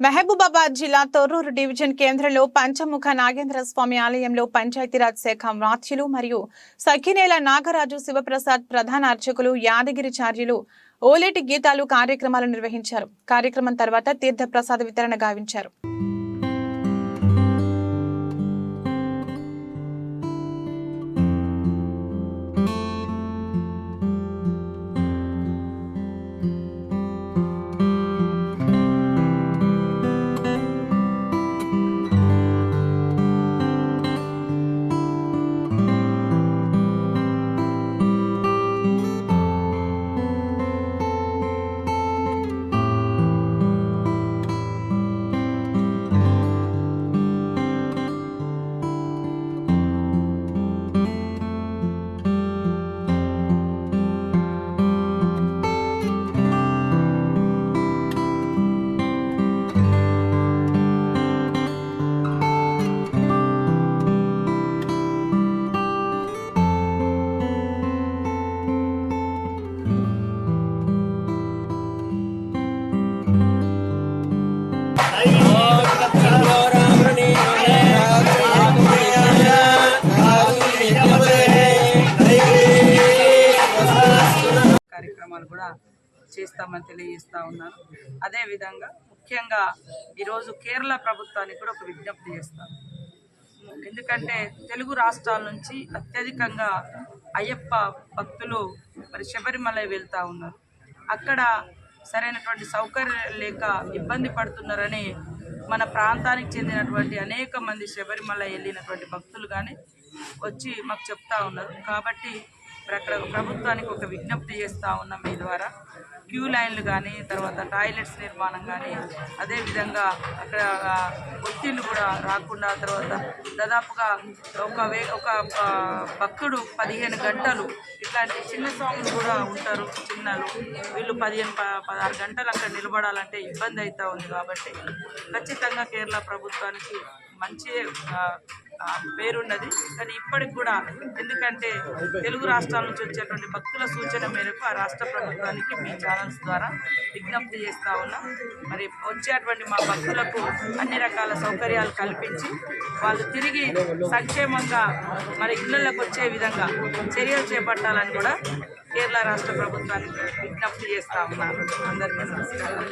మహబూబాబాద్ జిల్లా తొర్రూరు డివిజన్ కేంద్రంలో పంచముఖ నాగేంద్ర స్వామి ఆలయంలో పంచాయతీరాజ్ శాఖ మాత్యులు మరియు సఖినేల నాగరాజు శివప్రసాద్ ప్రధాన అర్చకులు యాదగిరి చార్యులు ఓలేటి గీతాలు కార్యక్రమాలు నిర్వహించారు. కార్యక్రమం తర్వాత తీర్థప్రసాద వితరణ గావించారు. కార్యక్రమాలు కూడా చేస్తామని తెలియజేస్తూ ఉన్నాను. అదేవిధంగా ముఖ్యంగా ఈరోజు కేరళ ప్రభుత్వానికి కూడా ఒక విజ్ఞప్తి చేస్తాను ఎందుకంటే తెలుగు రాష్ట్రాల నుంచి అత్యధికంగా అయ్యప్ప భక్తులు మరి శబరిమల వెళ్తూ ఉన్నారు. అక్కడ సరైనటువంటి సౌకర్యం లేక ఇబ్బంది పడుతున్నారని మన ప్రాంతానికి చెందినటువంటి అనేక మంది శబరిమల వెళ్ళినటువంటి భక్తులు కానీ వచ్చి మాకు చెప్తా ఉన్నారు. కాబట్టి ప్రభుత్వానికి ఒక విజ్ఞప్తి చేస్తూ ఉన్నాం మీ ద్వారా. క్యూ లైన్లు కానీ తర్వాత టాయిలెట్స్ నిర్మాణం కానీ అదేవిధంగా అక్కడ ఒత్తిళ్ళు కూడా రాకుండా తర్వాత దాదాపుగా ఒక వే ఒక భక్తుడు పదిహేను గంటలు ఇట్లాంటి చిన్న స్వాములు కూడా ఉంటారు చిన్నలు. వీళ్ళు పదిహేను ప- పదహారు గంటలు అక్కడ నిలబడాలంటే ఇబ్బంది అవుతూ ఉంది కాబట్టి ఖచ్చితంగా కేరళ ప్రభుత్వానికి మంచి పేరున్నది. కానీ ఇప్పటికి కూడా ఎందుకంటే తెలుగు రాష్ట్రాల నుంచి వచ్చేటువంటి భక్తుల సూచన మేరకు ఆ రాష్ట్ర ప్రభుత్వానికి మీ ఛానల్స్ ద్వారా విజ్ఞప్తి చేస్తూ ఉన్నాం. మరి వచ్చేటువంటి మా భక్తులకు అన్ని రకాల సౌకర్యాలు కల్పించి వాళ్ళు తిరిగి సంక్షేమంగా మరి ఇళ్ళలోకి వచ్చే విధంగా చర్యలు చేపట్టాలని కూడా కేరళ రాష్ట్ర ప్రభుత్వానికి విజ్ఞప్తి చేస్తూ ఉన్నాను అందరికీ నమస్కారం.